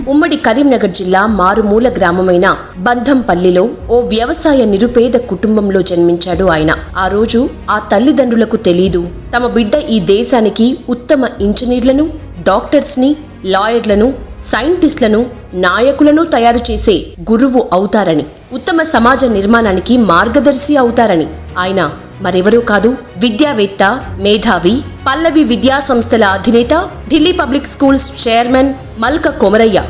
ఉమ్మడి కరీంనగర్ జిల్లా మారుమూల గ్రామమైన బంధంపల్లిలో ఓ వ్యవసాయ నిరుపేద కుటుంబంలో జన్మించాడు ఆయన. ఆ రోజు ఆ తల్లిదండ్రులకు తెలీదు. తమ బిడ్డ ఈ దేశానికి ఉత్తమ ఇంజనీర్లను డాక్టర్స్ని లాయర్లను సైంటిస్టులను నాయకులను తయారు చేసే గురువు అవుతారని ఉత్తమ సమాజ నిర్మాణానికి మార్గదర్శి అవుతారని ఆయన మరెవరూ కాదు విద్యావేత్త మేధావి పల్లవి విద్యా సంస్థల అధినేత Delhi public schools chairman Malka Komaraiah.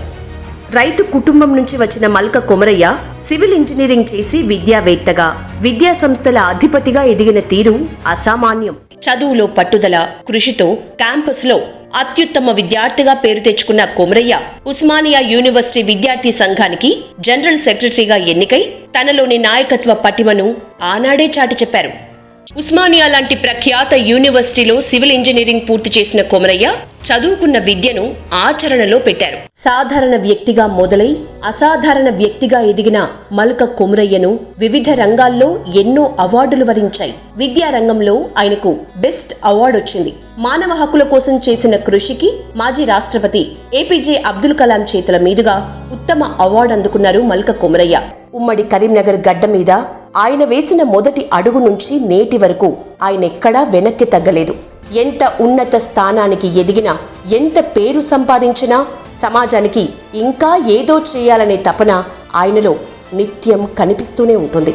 రైతు కుటుంబం నుంచి వచ్చిన మల్క కొమరయ్య సివిల్ ఇంజనీరింగ్ చేసి విద్యావేత్తగా విద్యా సంస్థల అధిపతిగా ఎదిగిన తీరు అసామాన్యం. చదువులో పట్టుదల కృషితో క్యాంపస్లో అత్యుత్తమ విద్యార్థిగా పేరు తెచ్చుకున్న కొమరయ్య ఉస్మానియా యూనివర్సిటీ విద్యార్థి సంఘానికి జనరల్ సెక్రటరీగా ఎన్నికై తనలోని నాయకత్వ పటిమను ఆనాడే చాటి చెప్పారు. ఉస్మానియా లాంటి ప్రఖ్యాత యూనివర్సిటీలో సివిల్ ఇంజనీరింగ్ పూర్తి చేసిన కొమరయ్య చదువుకున్న విద్యను ఆచరణలో పెట్టారు. సాధారణ వ్యక్తిగా మొదలై అసాధారణ వ్యక్తిగా ఎదిగిన మల్క కొమరయ్యను వివిధ రంగాల్లో ఎన్నో అవార్డులు వరించాయి. విద్యా రంగంలో ఆయనకు బెస్ట్ అవార్డు వచ్చింది. మానవ హక్కుల కోసం చేసిన కృషికి మాజీ రాష్ట్రపతి ఏపీజే అబ్దుల్ కలాం చేతుల మీదుగా ఉత్తమ అవార్డు అందుకున్నారు మల్క కొమరయ్య. ఉమ్మడి కరీంనగర్ గడ్డ మీద ఆయన వేసిన మొదటి అడుగు నుంచి నేటి వరకు ఆయన ఎక్కడా వెనక్కి తగ్గలేదు. ఎంత ఉన్నత స్థానానికి ఎదిగినా ఎంత పేరు సంపాదించినా సమాజానికి ఇంకా ఏదో చేయాలనే తపన ఆయనలో నిత్యం కనిపిస్తూనే ఉంటుంది.